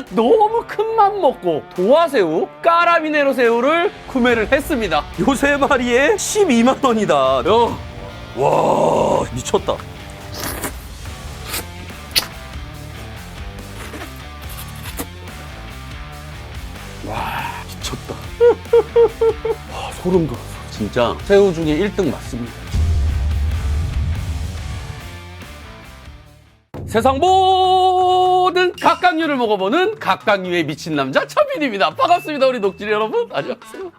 진짜 너무 큰 맘 먹고 도화새우, 까라비네로 새우를 구매를 했습니다. 요 세 마리에 12만 원이다. 야, 와 미쳤다. 와 미쳤다. 와 소름 돋았어. 진짜 새우 중에 1등 맞습니다. 세상 모든 각각류를 먹어보는 각각류에 미친 남자 차빈입니다. 반갑습니다, 우리 녹질 여러분. 안녕하세요.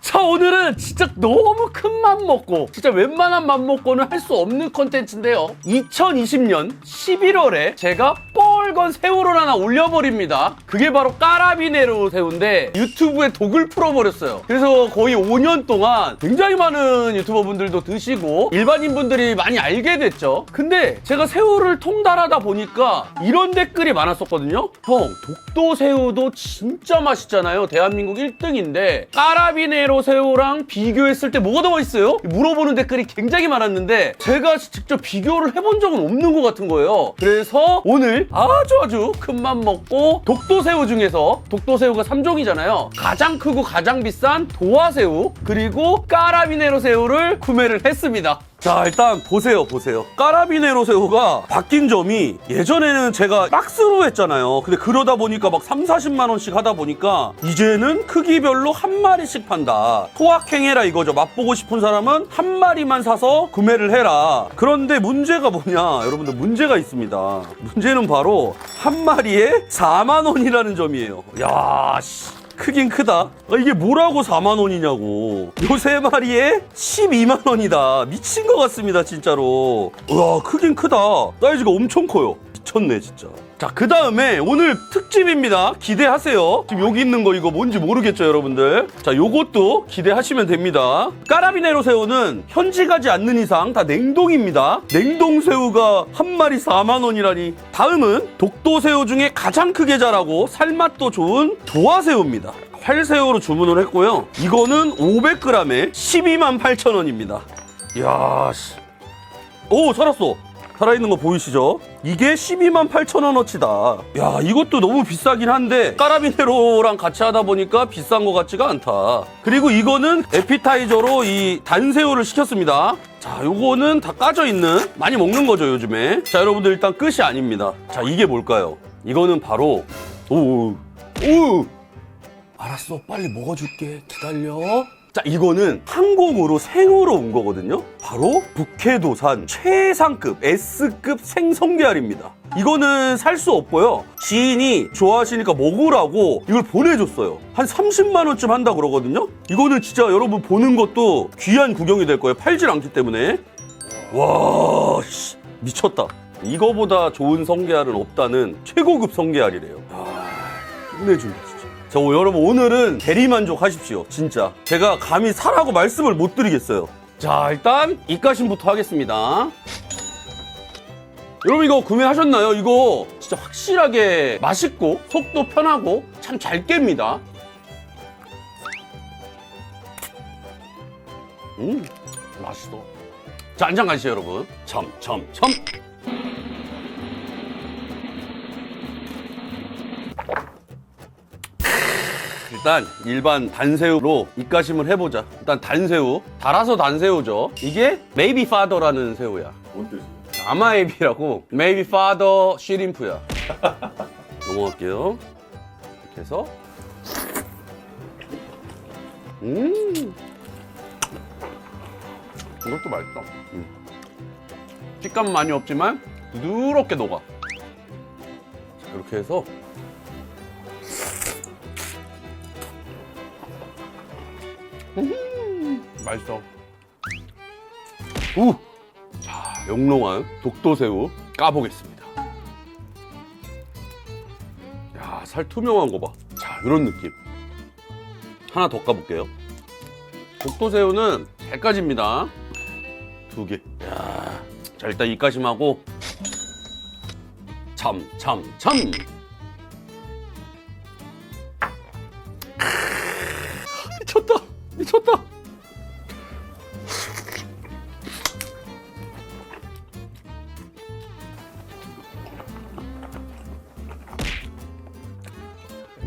자, 오늘은 진짜 너무 큰 맘 먹고, 진짜 웬만한 맘 먹고는 할 수 없는 컨텐츠인데요. 2020년 11월에 제가 뻘건 새우를 하나 올려버립니다. 그게 바로 까라비네로 새우인데 유튜브에 독을 풀어버렸어요. 그래서 거의 5년 동안 굉장히 많은 유튜버 분들도 드시고 일반인 분들이 많이 알게 됐죠. 근데 제가 새우를 통달하다 보니까 이런 댓글이 많았었거든요. 형, 독도 새우도 진짜 맛있잖아요. 대한민국 1등인데 까라비네로 새우랑 비교했을 때 뭐가 더 맛있어요? 물어보는 댓글이 굉장히 많았는데 제가 직접 비교를 해본 적은 없는 것 같은 거예요. 그래서 오늘 아주 아주 큰 맘 먹고 독도 새우 중에서 독도 새우가 3종이잖아요. 가장 크고 가장 비싼 도화새우 그리고 까라비네로 새우를 구매를 했습니다. 자 일단 보세요 보세요. 까라비네로 새우가 바뀐 점이 예전에는 제가 박스로 했잖아요. 근데 그러다 보니까 막 3, 40만 원씩 하다 보니까 이제는 크기별로 한 마리씩 판다. 소확행해라 이거죠. 맛보고 싶은 사람은 한 마리만 사서 구매를 해라. 그런데 문제가 뭐냐? 여러분들 문제가 있습니다. 문제는 바로 한 마리에 4만 원이라는 점이에요. 야 씨. 크긴 크다. 아, 이게 뭐라고 4만 원이냐고. 요 세 마리에 12만 원이다. 미친 것 같습니다, 진짜로. 와, 크긴 크다. 사이즈가 엄청 커요. 미쳤네, 진짜. 자, 그 다음에 오늘 특집입니다. 기대하세요. 지금 여기 있는 거 이거 뭔지 모르겠죠, 여러분들? 자, 요것도 기대하시면 됩니다. 까라비네로 새우는 현지 가지 않는 이상 다 냉동입니다. 냉동 새우가 한 마리 4만 원이라니. 다음은 독도 새우 중에 가장 크게 자라고 살맛도 좋은 도화새우입니다. 활새우로 주문을 했고요. 이거는 500g에 12만 8천 원입니다. 이야, 씨. 오, 살았어. 살아있는 거 보이시죠? 이게 12만 8천 원어치다. 야, 이것도 너무 비싸긴 한데 까라비네로랑 같이 하다 보니까 비싼 것 같지가 않다. 그리고 이거는 에피타이저로 이 단새우를 시켰습니다. 자, 요거는 다 까져 있는 많이 먹는 거죠, 요즘에. 자, 여러분들 일단 끝이 아닙니다. 자, 이게 뭘까요? 이거는 바로 오, 오, 오. 알았어, 빨리 먹어줄게. 기다려. 자, 이거는 항공으로 생으로 온 거거든요. 바로 북해도산 최상급 S급 생성게알입니다. 이거는 살 수 없고요. 지인이 좋아하시니까 먹으라고 이걸 보내줬어요. 한 30만 원쯤 한다 그러거든요. 이거는 진짜 여러분 보는 것도 귀한 구경이 될 거예요. 팔질 않기 때문에. 와, 씨, 미쳤다. 이거보다 좋은 성게알은 없다는 최고급 성게알이래요. 아, 끝내준다. 자, 오, 여러분, 오늘은 대리만족 하십시오. 진짜. 제가 감히 사라고 말씀을 못 드리겠어요. 자, 일단 입가심부터 하겠습니다. 여러분 이거 구매하셨나요? 이거 진짜 확실하게 맛있고 속도 편하고 참 잘 깹니다. 음, 맛있어. 자, 한잔 가시죠, 여러분. 참, 참, 참. 일단 일반 단새우로 입가심을 해보자. 일단 단새우. 달아서 단새우죠. 이게 메이비 파더라는 새우야. 뭔 뜻이야? 아마에비라고 메이비 파더 쉬림프야. 넘어갈게요. 이렇게 해서 음 이것도 맛있다. 음. 식감 많이 없지만 부드럽게 녹아. 자, 이렇게 해서 맛있어. 우! 자, 영롱한 독도새우 까보겠습니다. 야, 살 투명한 거 봐. 자, 이런 느낌. 하나 더 까볼게요. 독도새우는 세 가지입니다. 두 개. 야, 자, 일단 이까심하고 참, 참, 참. 미쳤다.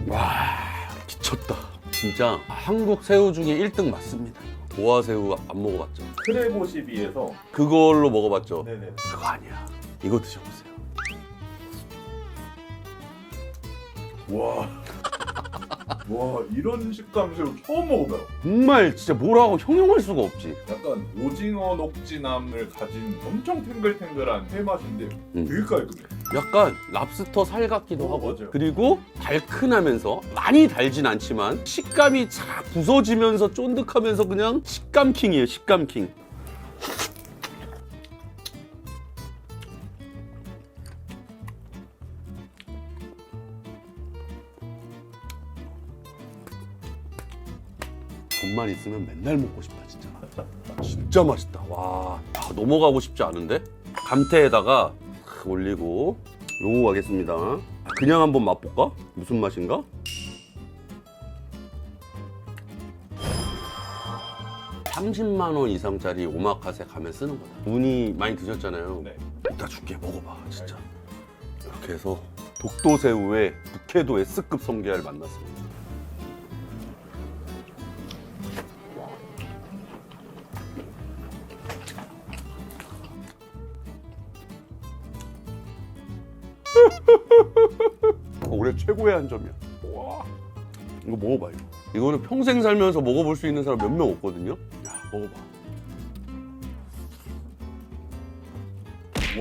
와 미쳤다. 진짜 한국 새우 중에 1등 맞습니다. 도화 새우 안 먹어봤죠? 크레보시비에서 그걸로 먹어봤죠? 네네. 그거 아니야. 이거 드셔보세요. 와. 와 이런 식감 새우 처음 먹어봐요. 정말 진짜 뭐라고 형용할 수가 없지. 약간 오징어 녹진함을 가진 엄청 탱글탱글한 회 맛인데 음. 되게 깔끔해. 약간 랍스터 살 같기도 어, 하고 맞아요. 그리고 달큰하면서 많이 달진 않지만 식감이 쫙 부서지면서 쫀득하면서 그냥 식감 킹이에요 식감 킹 돈만 있으면 맨날 먹고 싶다 진짜. 진짜 맛있다. 와. 아, 넘어가고 싶지 않은데? 감태에다가 탁 올리고 요거 가겠습니다. 그냥 한번 맛볼까? 무슨 맛인가? (30만 원) 이상짜리 오마카세 가면 쓰는 거다. 운이 많이 드셨잖아요. 네. 이따 줄게 먹어봐 진짜. 이렇게 해서 독도새우의 북해도 S급 성게알 만났습니다 올해 최고의 한 점이야. 와. 이거 먹어봐 이거. 이거는 평생 살면서 먹어볼 수 있는 사람 몇 명 없거든요. 야 먹어봐.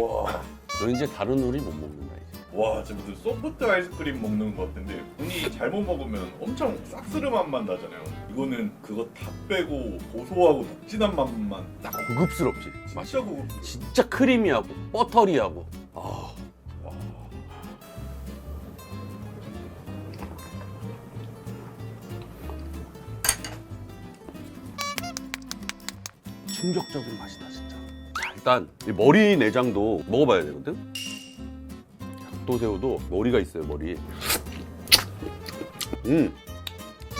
와. 너 이제 다른 우리 못 먹는다 이제. 와 진짜 무슨 소프트 아이스크림 먹는 것 같은데 운이 잘못 먹으면 엄청 싹스름한 맛 나잖아요. 이거는 그거 다 빼고 고소하고 녹진한 맛만 딱 고급스럽지. 맛이. 진짜 고급. 진짜 크리미하고 버터리하고. 아. 충격적인 맛이다 진짜. 자 일단 이 머리 내장도 먹어봐야 되거든. 닭도새우도 머리가 있어요 머리. 음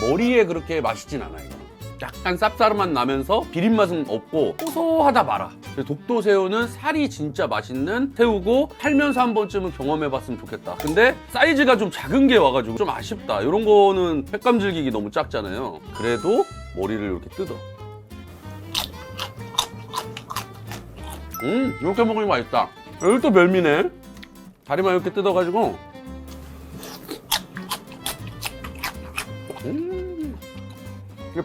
머리에 그렇게 맛있진 않아 이거. 약간 쌉싸름한 나면서 비린 맛은 없고 고소하다 말아. 독도새우는 살이 진짜 맛있는 새우고 살면서 한 번쯤은 경험해봤으면 좋겠다. 근데 사이즈가 좀 작은 게 와가지고 좀 아쉽다. 이런 거는 횟감 즐기기 너무 작잖아요. 그래도 머리를 이렇게 뜯어. 음 이렇게 먹으면 맛있다. 여기 또 멸미네. 다리만 이렇게 뜯어가지고. 음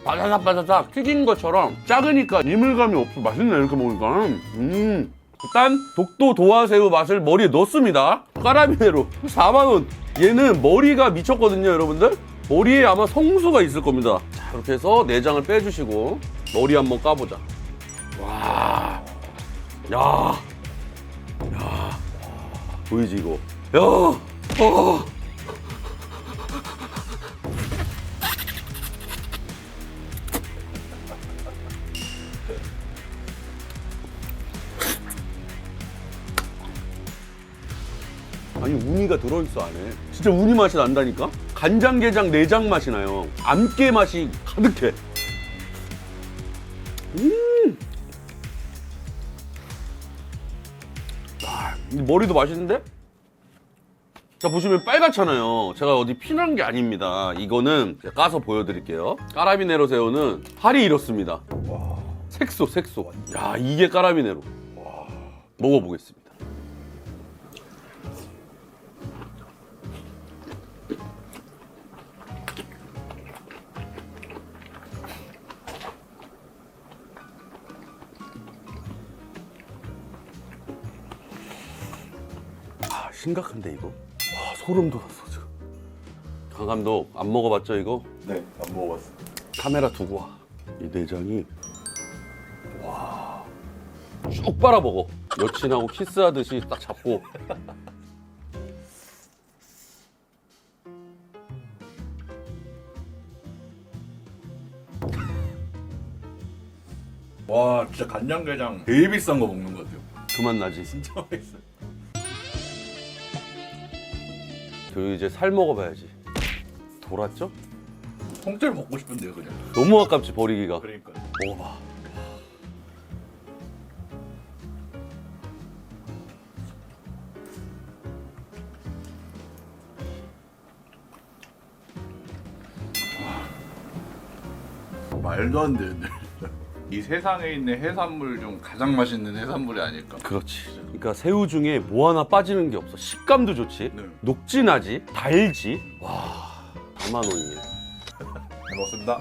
바사삭 튀긴 것처럼 작으니까 이물감이 없어. 맛있네 이렇게 먹으니까. 음 일단 독도 도화새우 맛을 머리에 넣습니다. 까라비네로. 4만원 얘는 머리가 미쳤거든요 여러분들. 머리에 아마 성수가 있을 겁니다. 자 이렇게 해서 내장을 빼주시고 머리 한번 까보자. 와 야, 야, 보이지 이거? 야, 어. 아니 우니가 들어있어 안에. 진짜 우니 맛이 난다니까? 간장게장 내장 맛이 나요. 암깨 맛이 가득해 머리도 맛있는데? 자 보시면 빨갛잖아요. 제가 어디 피난 게 아닙니다. 이거는 까서 보여드릴게요. 까라비네로 새우는 살이 이렇습니다. 와. 색소 색소. 야 이게 까라비네로. 먹어보겠습니다 심각한데 이거 와 소름 돋았어 지금 강 감독 안 먹어봤죠 이거? 네, 안 먹어봤어. 카메라 두고 와. 이 내장이 와. 쭉 빨아 먹어. 여친하고 키스하듯이 딱 잡고. 와, 진짜 간장게장 제일 비싼 거 먹는 것 같아요. 그만 나지. 진짜 맛있어. 그 이제 살 먹어봐야지. 돌았죠? 통째로 먹고 싶은데요 그냥 너무 아깝지 버리기가. 그러니까 먹어봐. 아, 말도 안 되는데 이 세상에 있는 해산물 중 가장 맛있는 해산물이 아닐까 그렇지. 그러니까 새우 중에 뭐 하나 빠지는 게 없어. 식감도 좋지. 네. 녹진하지. 달지. 와, 4만 원이에요. 잘 먹습니다.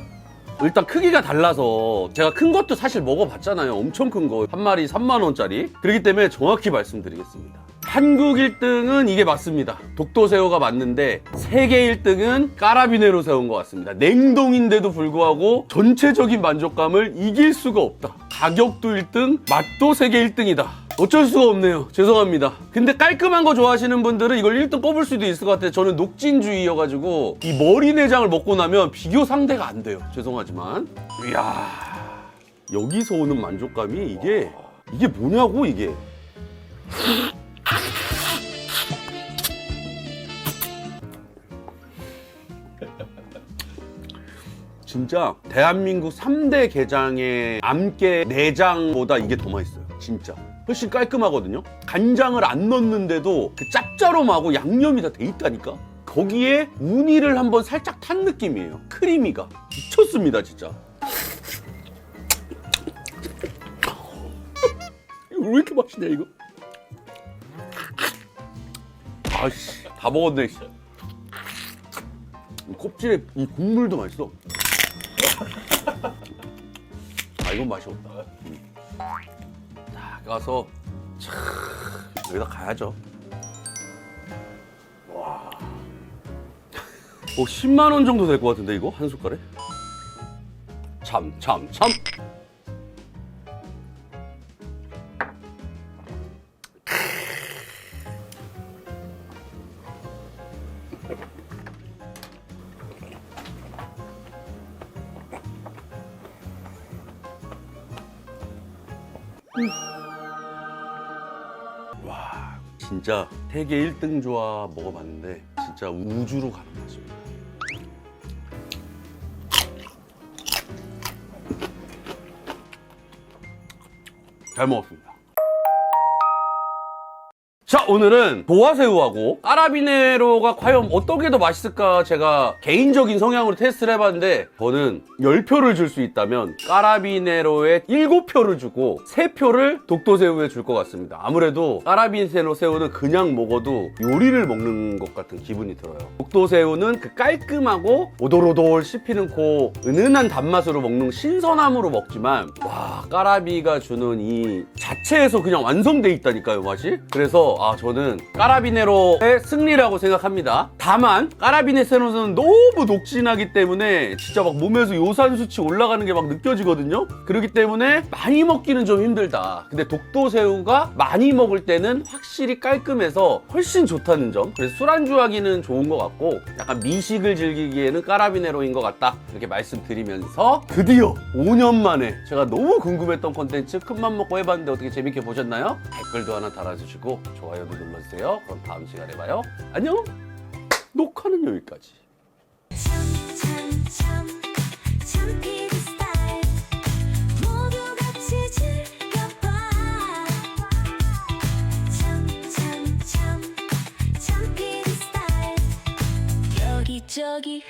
일단 크기가 달라서 제가 큰 것도 사실 먹어봤잖아요. 엄청 큰 거. 한 마리 3만 원짜리. 그렇기 때문에 정확히 말씀드리겠습니다. 한국 1등은 이게 맞습니다. 독도새우가 맞는데 세계 1등은 까라비네로 세운 것 같습니다. 냉동인데도 불구하고 전체적인 만족감을 이길 수가 없다. 가격도 1등, 맛도 세계 1등이다. 어쩔 수가 없네요. 죄송합니다. 근데 깔끔한 거 좋아하시는 분들은 이걸 1등 꼽을 수도 있을 것 같아요. 저는 녹진주의여가지고 이 머리 내장을 먹고 나면 비교 상대가 안 돼요. 죄송하지만. 이야. 여기서 오는 만족감이 이게, 이게 뭐냐고, 이게. 진짜 대한민국 3대 게장의 암깨 내장보다 이게 더 맛있어요. 진짜. 훨씬 깔끔하거든요. 간장을 안 넣는데도 그 짭짤함하고 양념이 다 돼 있다니까. 거기에 우니를 한번 살짝 탄 느낌이에요. 크리미가. 미쳤습니다, 진짜. 왜 이렇게 맛있냐, 이거? 아씨, 다 먹었네, 씨. 이 껍질에 이 국물도 맛있어. 아 이건 맛이 없다. 음. 자 가서 참 여기다 가야죠. 와. 어 10만 원 정도 될 것 같은데 이거 한 숟갈에? 참 참 참. 진짜 세계 1등 조화 먹어봤는데 진짜 우주로 가는 맛입니다. 잘 먹었습니다. 자 오늘은 도화새우하고 까라비네로가 과연 어떻게 더 맛있을까 제가 개인적인 성향으로 테스트를 해봤는데 저는 10표를 줄 수 있다면 까라비네로에 7표를 주고 3표를 독도새우에 줄 것 같습니다. 아무래도 까라비네로 새우는 그냥 먹어도 요리를 먹는 것 같은 기분이 들어요. 독도새우는 그 깔끔하고 오돌오돌 씹히는 코 은은한 단맛으로 먹는 신선함으로 먹지만 와 까라비가 주는 이 자체에서 그냥 완성돼 있다니까요 맛이? 그래서 아 저는 까라비네로의 승리라고 생각합니다. 다만 까라비네로는 너무 녹진하기 때문에 진짜 막 몸에서 요산 수치 올라가는 게 막 느껴지거든요. 그렇기 때문에 많이 먹기는 좀 힘들다. 근데 독도 새우가 많이 먹을 때는 확실히 깔끔해서 훨씬 좋다는 점. 그래서 술안주 하기는 좋은 것 같고 약간 미식을 즐기기에는 까라비네로인 것 같다. 이렇게 말씀드리면서 드디어 5년 만에 제가 너무 궁금했던 콘텐츠 큰맘 먹고 해봤는데 어떻게 재밌게 보셨나요? 댓글도 하나 달아주시고 좋아요 도 눌러주세요 그럼 다음 시간에 봐요 안녕 녹화는 여기까지 스타일 여기저기